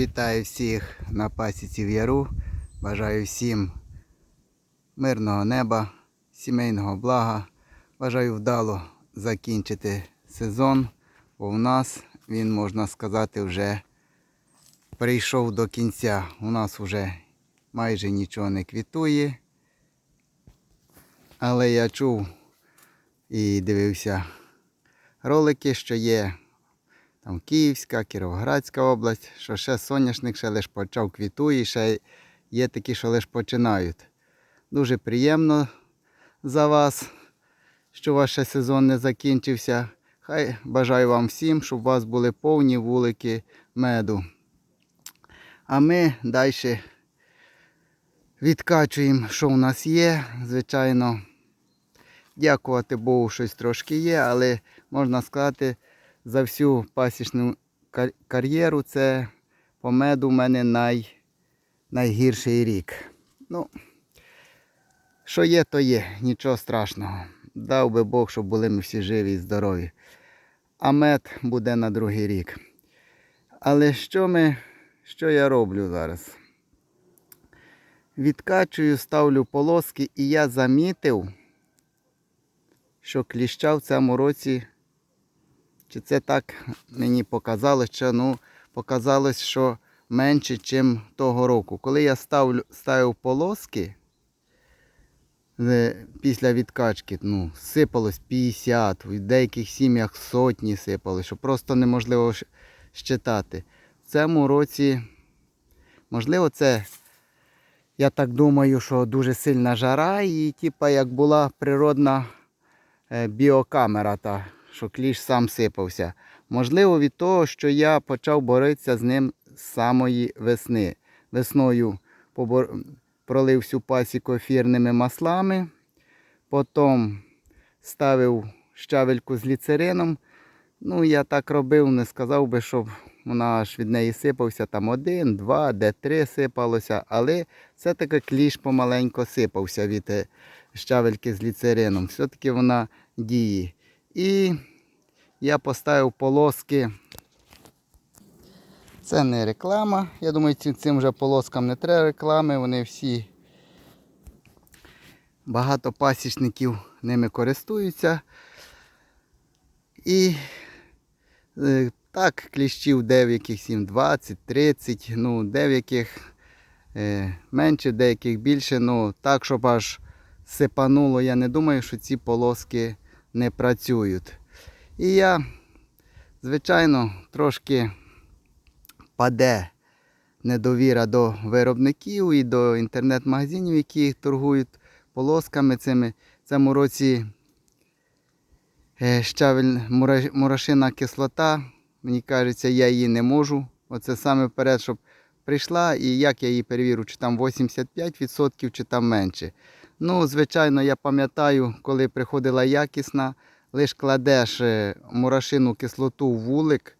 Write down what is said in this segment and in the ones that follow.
Вітаю всіх на пасіці в Яру. Бажаю всім мирного неба, сімейного блага. Бажаю вдало закінчити сезон, бо в нас він, можна сказати, вже прийшов до кінця. У нас вже майже нічого не квітує. Але я чув і дивився ролики, що є там Київська, Кіровоградська область, що ще соняшник ще лише почав квітує, ще є такі, що лише починають. Дуже приємно за вас, що ваш ще сезон не закінчився. Хай бажаю вам всім, щоб у вас були повні вулики меду. А ми далі відкачуємо, що в нас є. Звичайно, дякувати Богу, щось трошки є, але можна сказати, за всю пасічну кар'єру це по меду в мене най, найгірший рік. Ну, що є, то є, нічого страшного. Дав би Бог, щоб були ми всі живі і здорові. А мед буде на другий рік. Але що ми, що я роблю зараз? Відкачую, ставлю полоски, і я замітив, що кліща в цьому році чи це так мені показалось, що ну, показалось, що менше, ніж того року. Коли я ставлю, ставив полоски е, після відкачки, ну, сипалось 50, в деяких сім'ях сотні сипалось, що просто неможливо щитати. В цьому році, можливо, це, я так думаю, що дуже сильна жара і типа як була природна е, біокамера та що кліш сам сипався. Можливо, від того, що я почав боротися з ним з самої весни. Весною побор... пролив всю пасіку ефірними маслами, потім ставив щавельку з ліцерином. Ну, я так робив, не сказав би, щоб вона аж від неї сипався там один, два, де три сипалося, але все-таки кліш помаленько сипався від е, щавельки з ліцерином. Все-таки вона діє. І я поставив полоски. Це не реклама. Я думаю, цим, цим вже полоскам не треба реклами. Вони всі багато пасічників ними користуються. І е, так, кліщів деяких 7, 20, 30, ну, деяких е, менше, деяких більше. Ну, так, щоб аж сипануло, я не думаю, що ці полоски не працюють. І я, звичайно, трошки паде недовіра до виробників і до інтернет-магазинів, які торгують полосками цими. Цьому році е, щавель, мурашина кислота, мені кажеться, я її не можу. Оце саме вперед, щоб прийшла, і як я її перевірю, чи там 85%, чи там менше. Ну, звичайно, я пам'ятаю, коли приходила якісна, лиш кладеш е, мурашину кислоту в вулик,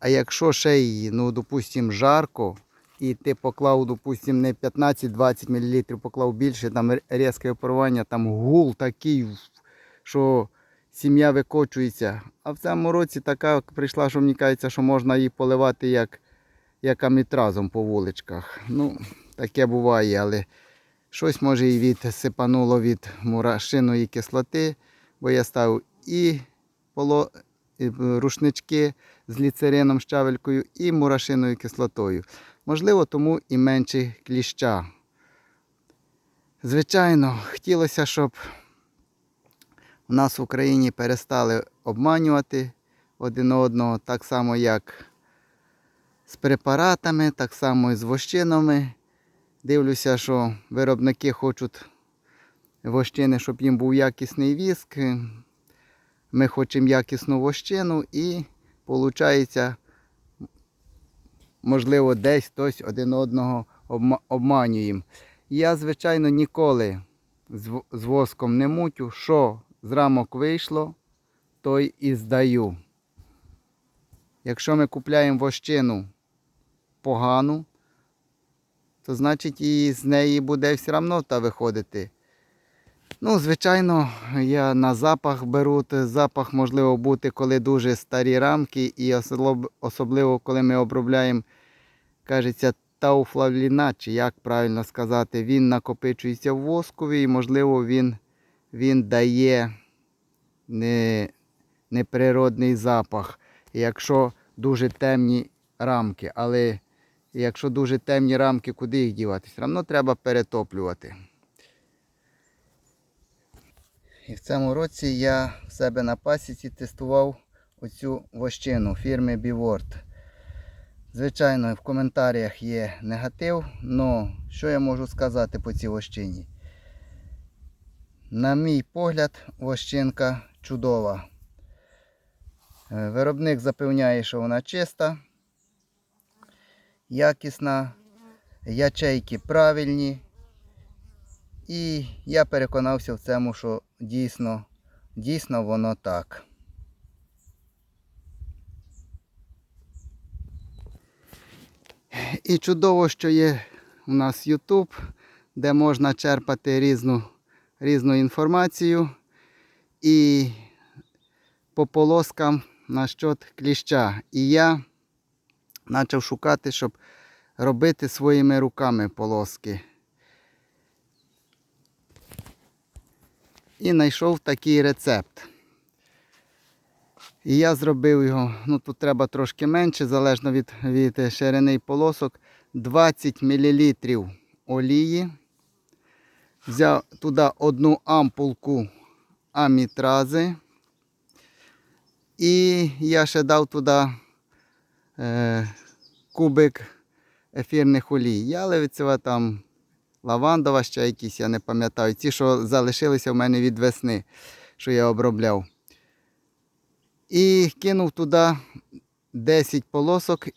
а якщо ще її, ну, допустимо, жарко, і ти поклав, допустимо, не 15-20 мл, поклав більше, там різке опарування, там гул такий, що сім'я викочується. А в цьому році така прийшла, що мені кажеться, що можна її поливати як, як амітразом по вуличках. Ну, таке буває, але щось може і відсипануло від мурашиної кислоти, бо я ставив і поло, е, рушнички з ліцерином, щавелькою і мурашиною кислотою. Можливо, тому і менше кліща. Звичайно, хотілося, щоб у нас в Україні перестали обманювати один одного, так само, як з препаратами, так само і з вощинами. Дивлюся, що виробники хочуть вощини, щоб їм був якісний віск. Ми хочемо якісну вощину і виходить, можливо, десь хтось один одного обманюємо. Я, звичайно, ніколи з воском не мутю. Що з рамок вийшло, то і здаю. Якщо ми купляємо вощину погану, то значить і з неї буде все одно та виходити. Ну, звичайно, я на запах беру. Запах можливо бути, коли дуже старі рамки, і особливо, коли ми обробляємо кажеться, тауфлавліна, чи як правильно сказати, він накопичується в воскові і, можливо, він, він дає не, неприродний запах. Якщо дуже темні рамки, але якщо дуже темні рамки, куди їх дівати? Все треба перетоплювати. І в цьому році я в себе на пасіці тестував оцю вощину фірми Біворд. Звичайно, в коментарях є негатив, але що я можу сказати по цій вощині? На мій погляд, вощинка чудова. Е, Виробник запевняє, що вона чиста, якісна, ячейки правильні. І я переконався в цьому, що дійсно, дійсно воно так. І чудово, що є у нас YouTube, де можна черпати різну, різну інформацію. І по полоскам на щот кліща. І я почав шукати, щоб робити своїми руками полоски. І знайшов такий рецепт. І я зробив його, ну тут треба трошки менше, залежно від, від ширини полосок. 20 мл олії. Взяв туди одну ампулку амітрази. І я ще дав туди е, кубик ефірних олій. Яловицева там лавандова ще якісь, я не пам'ятаю. Ті, що залишилися в мене від весни, що я обробляв. І кинув туди 10 полосок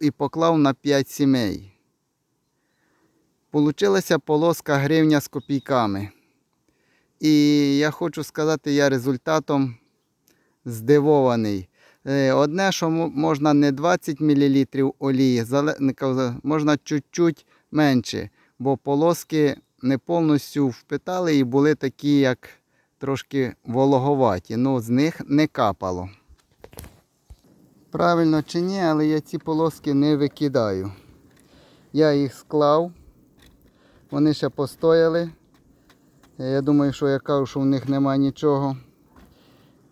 і, поклав на 5 сімей. Получилася полоска гривня з копійками. І я хочу сказати, я результатом здивований. Е, Одне, що можна не 20 мл олії, можна чуть-чуть менше, бо полоски не повністю впитали і були такі, як трошки вологоваті. Ну, з них не капало. Правильно чи ні, але я ці полоски не викидаю. Я їх склав, вони ще постояли. Я думаю, що я кажу, що в них немає нічого.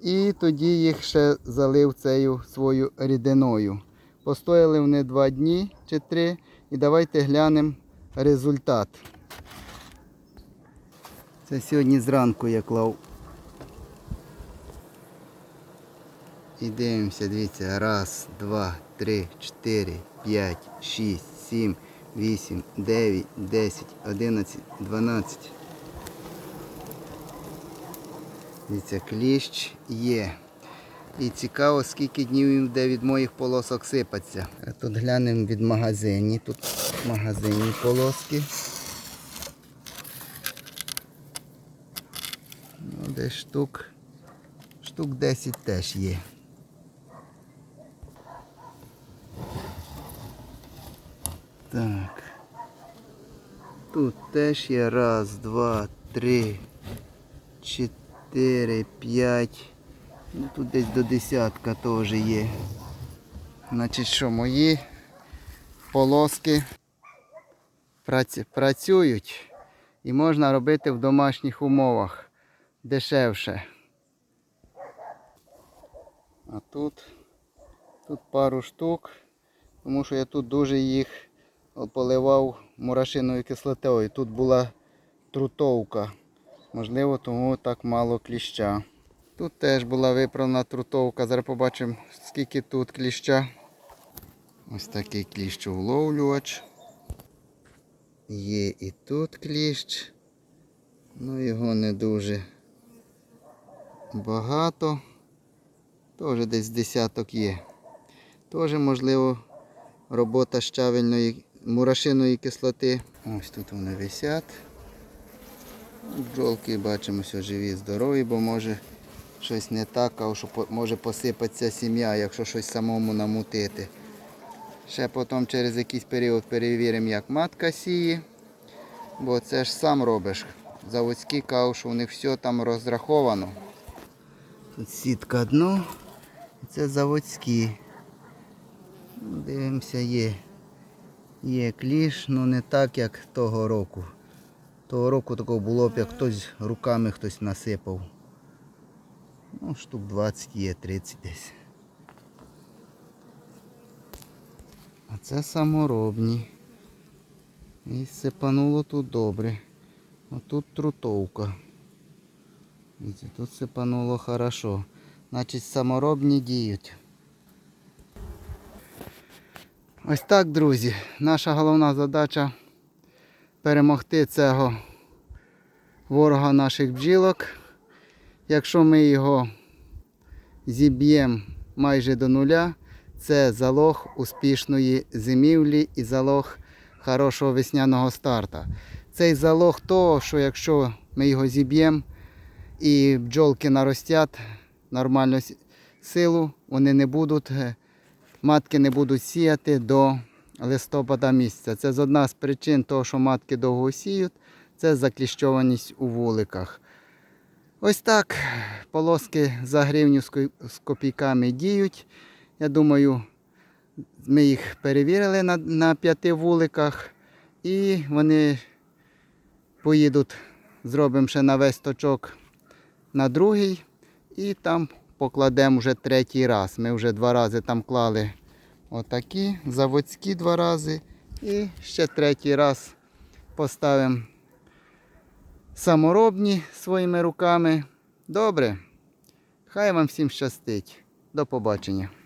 І тоді їх ще залив цією свою рідиною. Постояли вони два дні чи три. І давайте глянемо результат. Це сьогодні зранку я клав. І дивимося, дивіться. Раз, два, три, чотири, п'ять, шість, сім, вісім, дев'ять, десять, одинадцять, дванадцять. Дивіться, кліщ є. І цікаво, скільки днів буде від моїх полосок сипатися. А тут глянемо від магазині. Тут в магазині полоски. Ну, десь штук. Штук 10 теж є. Так. Тут теж є раз, два, три, чотири, п'ять. Ну тут десь до десятка теж є. Значить, що мої полоски працюють і можна робити в домашніх умовах дешевше. А тут, тут пару штук, тому що я тут дуже їх поливав мурашиною кислотою. Тут була трутовка. Можливо, тому так мало кліща. Тут теж була виправна трутовка. Зараз побачимо, скільки тут кліща. Ось такий кліщовловлювач. Є і тут кліщ. Ну його не дуже багато. Теж десь десяток є. Теж можливо робота щавельної мурашиної кислоти. Ось тут вони висять. Бджолки бачимо, що живі, здорові, бо може щось не так, а що може посипатися сім'я, якщо щось самому намутити. Ще потім через якийсь період перевіримо, як матка сіє, бо це ж сам робиш. Заводські що у них все там розраховано. Тут сітка дно, це заводські. Дивимося, є Є кліш, ну не так, як того року. Того року такого було б, як хтось руками хтось насипав. Ну, штук 20 є, 30 десь. А це саморобні. І сипануло тут добре. А тут трутовка. Тут сипануло хорошо. Значить саморобні діють. Ось так, друзі. Наша головна задача перемогти цього ворога наших бджілок. Якщо ми його зіб'ємо майже до нуля, це залог успішної зимівлі і залог хорошого весняного старта. Цей залог того, що якщо ми його зіб'ємо і бджолки наростять нормальну силу, вони не будуть, е, матки не будуть сіяти до листопада місяця. Це з одна з причин того, що матки довго сіють, це закліщованість у вуликах. Ось так полоски за гривню з копійками діють. Я думаю, ми їх перевірили на, на п'яти вуликах і вони поїдуть, зробимо ще на весь точок на другий і там покладемо вже третій раз. Ми вже два рази там клали отакі, заводські два рази. І ще третій раз поставимо саморобні своїми руками. Добре. Хай вам всім щастить. До побачення.